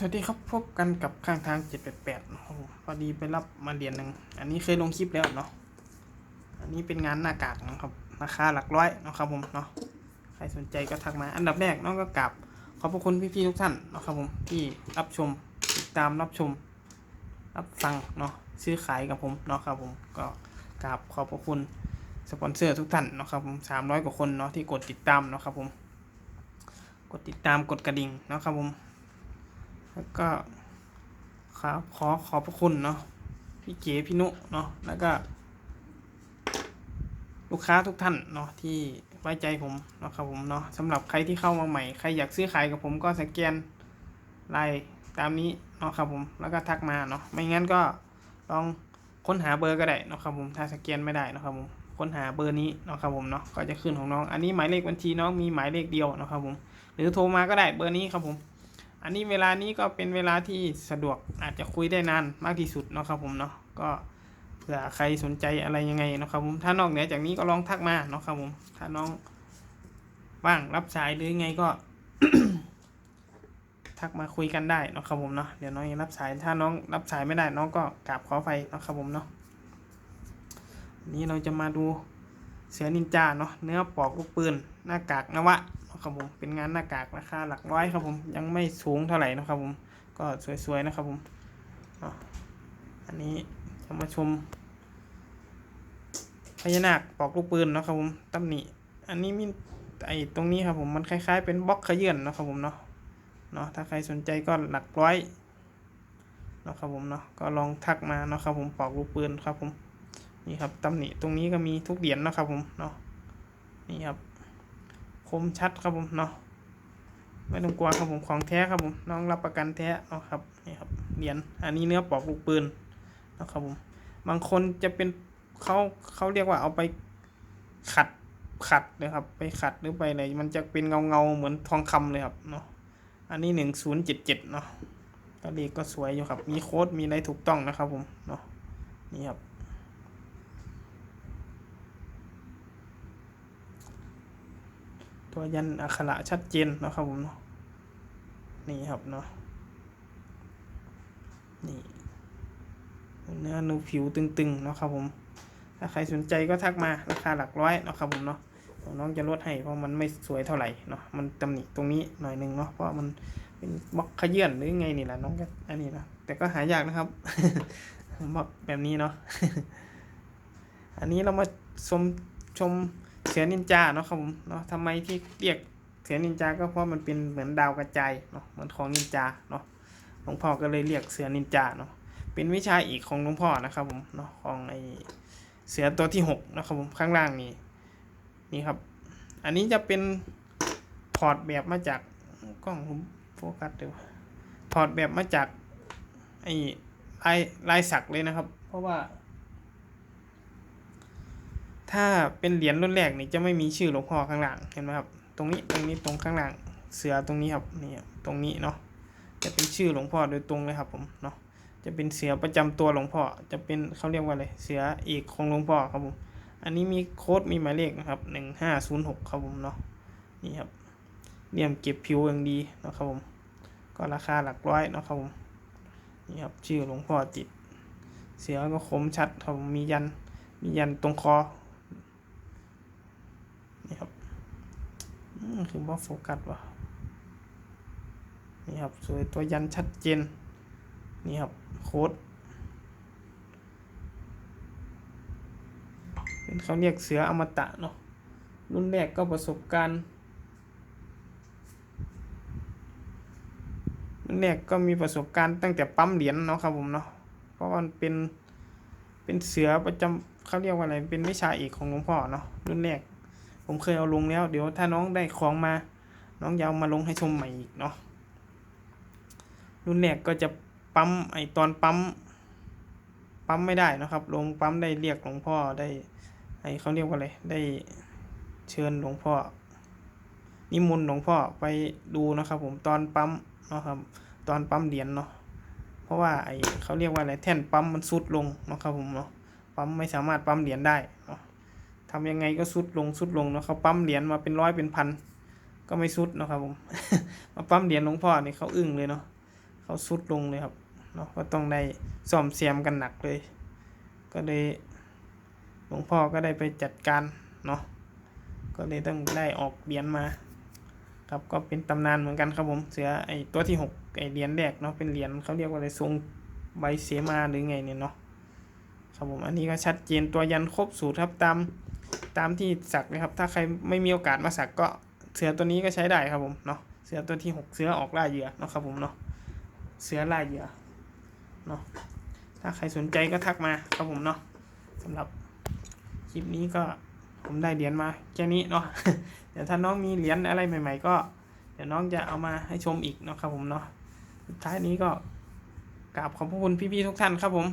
สวัสดีครับพบกันกับข้างทาง788นะครับผมพอดีไปรับมาเหรียญหนึ่งอันนี้เคยลงคลิปแล้วเนาะอันนี้เป็นงานหน้ากากนะครับราคาหลักร้อยนะครับผมเนาะใครสนใจก็ทักมา อันดับแรกน้องก็กราบขอบพระคุณพี่ๆทุกท่านนะครับผมที่รับชมติดตามรับชม รับฟังเนาะซื้อขายกับผมเนาะครับผมก็กราบขอบพระคุณสปอนเซอร์ทุกท่านเนาะครับผมสามร้อยกว่าคนเนาะที่กดติดตามเนาะครับผม กดติดตามกดกระดิ่งเนาะครับผม แล้วก็ขอขอขอบพระคุณเนาะพี่เก๋พี่นุเนาะแล้วก็ ลูกค้าทุกท่านเนาะที่ไว้ใจผมเนาะครับผมเนาะสำหรับใครที่เข้ามาใหม่ใครอยากซื้อขายกับผมก็สแกนไลน์ตามนี้เนาะครับผมแล้วก็ทักมาเนาะไม่งั้นก็ลองค้นหาเบอร์ก็ได้เนาะครับผมถ้าสแกนไม่ได้เนาะครับผมค้นหาเบอร์นี้เนาะครับผมเนาะก็จะขึ้นของน้องอันนี้หมายเลขบัญชีน้องมีหมายเลขเดียวเนาะครับผมหรือโทรมาก็ได้เบอร์นี้ครับผม อันนี้เวลานี้ก็เป็นเวลาที่สะดวกอาจจะคุยได้นานมากที่สุดเนาะครับผมเนาะก็เผื่อใครสนใจอะไรยังไงเนาะครับผมถ้านอกเหนือจากนี้ก็ลองทักมาเนาะครับผมถ้าน้องว่างรับสายหรือไงก็ ทักมาคุยกันได้เนาะครับผมเนาะเดี๋ยวน้องยังรับสายถ้าน้องรับสายไม่ได้น้องก็กราบขอไฟเนาะครับผมเนาะนนี้เราจะมาดูเสือนินจาเนาะเนื้อปอกลูกปืนหน้ากากนวะ ครับผม เป็นงานหน้ากากราคาหลักร้อยครับผม ยังไม่สูงเท่าไหร่นะครับผม ก็สวยๆนะครับผม อันนี้จะมาชมพญานาคปอกลูกปืนนะครับผมตำหนิ อันนี้มีไอตรงนี้ครับผมมันคล้าย ๆ เป็นบล็อกขยื่นนะครับผมเนาะ เนาะถ้าใครสนใจก็หลักร้อยเนาะครับผมเนาะ ก็ลองทักมาเนาะครับผมปอกลูกปืนครับผม นี่ครับตำหนิตรงนี้ก็มีทุกเหรียญนะครับผมเนาะ นี่ครับ คมชัดครับผมเนาะไม่ต้องกลัวครับผมของแท้ครับผมน้องรับประกันแท้เนาะครับนี่ครับเหรียญอันนี้เนื้อปอกลูกปืนนะครับผมบางคนจะเป็นเขาเขาเรียกว่าเอาไปขัดขัดนะครับ ไปขัดหรือไปอะไรมันจะเป็นเงาเงาเหมือนทองคำเลยครับเนาะอันนี้หนึ่งศูนย์เจ็ดเจ็ดเนาะก็เลขก็สวยอยู่ครับ มีโค้ดมีอะไรถูกต้องนะครับผมเนาะนี่ครับ ตัวยันอักขระชัดเจนนะครับผมเนาะนี่ครับเนาะนี่เนื้อนูผิวตึงๆนะครับผมถ้าใครสนใจก็ทักมาราคาหลักร้อยนะครับผมเนาะน้องจะลดให้เพราะมันไม่สวยเท่าไหร่เนาะมันตำหนิตรงนี้หน่อยหนึงเนาะเพราะมันเป็นบล็อกขยื่นหรือไงนี่แหละน้องก็อันนี้นะแต่ก็หายากนะครับบล็อกแบบนี้เนาะอันนี้เรามาชมชม เสือนินจาเนาะครับผมเนาะทำไมที่เรียกเสือนินจาก็เพราะมันเป็นเหมือนดาวกระจายเนาะเหมือนของนินจาเนาะหลวงพ่อก็เลยเรียกเสือนินจาเนาะเป็นวิชาอีกของหลวงพ่อนะครับผมเนาะของไอเสือตัวที่หกนะครับผมข้างล่างนี่นี่ครับ อันนี้จะเป็นถอดแบบมาจากกล้องผมโฟกัสเดี๋ยวถอดแบบมาจากไอลายลายสักเลยนะครับ เพราะว่า ถ้าเป็นเหรียญรุ่นแรกนี่จะไม่มีชื่อหลวงพ่อข้างหลังเห็นไหมครับ ตรงนี้ตรงนี้ตรงข้างหลังเสือตรงนี้ครับนี่ครับตรงนี้เนาะจะเป็นชื่อหลวงพ่อโดยตรงเลยครับผมเนาะจะเป็นเสือประจำตัวหลวงพ่อจะเป็นเขาเรียกว่าอะไรเสือเอกของหลวงพ่อครับผมอันนี้มีโค้ดมีหมายเลขนะครับหนึ่งห้าศูนย์หกครับผมเนาะนี่ครับเลี่ยมเก็บผิวอย่างดีนะครับผมก็ราคาหลักร้อยนะครับผมนี่ครับชื่อหลวงพ่อจิต เสือก็คมชัดครับผมมียันมียันตรงคอ นี่ครับคือว่าโฟกัสวะนี่ครับสวยตัวยันชัดเจน นี่ครับโค้ดเป็นเขาเรียกเสืออมตะเนาะรุ่นแรกก็ประสบการณ์รุ่นแรกก็มีประสบการณ์ตั้งแต่ปั๊มเหรียญเนาะครับผมเนาะเพราะว่ามันเป็นเป็นเสือประจำเขาเรียกว่าอะไรเป็นวิชาเอกของหลวงพ่อเนาะรุ่นแรก ผมเคยเอาลงแล้ว เดี๋ยวถ้าน้องได้ของมา น้องจะเอามาลงให้ชมใหม่อีกเนาะรุ่นแรกก็จะปั๊มไอตอนปั๊มปั๊มไม่ได้นะครับลงปั๊มได้เรียกหลวงพ่อได้ไอเขาเรียกว่าอะไรได้เชิญหลวงพ่อนิมนต์หลวงพ่อไปดูนะครับ ผมตอนปั๊มนะครับ ตอนปั๊มเหรียญเนาะเพราะว่าไอเขาเรียกว่าอะไรแท่นปั๊มมันสุดลงนะครับผมเนาะปั๊มไม่สามารถปั๊มเหรียญได้เนาะ ทำยังไงก็สุดลงสุดลงเนาะเขาปั๊มเหรียญมาเป็นร้อยเป็นพันก็ไม่สุดนะครับผมมาปั๊มเหรียญหลวงพ่อนี่เขาอึ้งเลยเนาะเขาสุดลงเลยครับเนาะก็ต้องได้ซ่อมเสียมกันหนักเลย ก็เลยหลวงพ่อก็ได้ไปจัดการเนาะก็เลยต้องได้ออกเหรียญมา ครับก็เป็นตำนานเหมือนกันครับผมเสือไอตัวที่หกไอเหรียญแรกเนาะเป็นเหรียญเขาเรียกว่าอะไรทรงใบเสมาหรือไงเนี่ยเนาะครับผมอันนี้ก็ชัดเจนตัวยันครบสูตรครับตาม ตามที่สักนะครับ ถ้าใครไม่มีโอกาสมาสักก็เสือตัวนี้ก็ใช้ได้ครับผมเนาะเสือตัวที่หกเสือออกล่าเหยื่อเนาะครับผมเนาะเสือล่าเหยื่อเนาะถ้าใครสนใจก็ทักมาครับผมเนาะสำหรับคลิปนี้ก็ผมได้เหรียญมาแค่นี้เนาะเดี๋ยวถ้าน้องมีเหรียญอะไรใหม่ ๆ ก็ เดี๋ยวน้องจะเอามาให้ชมอีกเนาะครับผมเนาะสุดท้ายนี้ก็กราบขอบพระคุณพี่ๆทุกท่านครับผม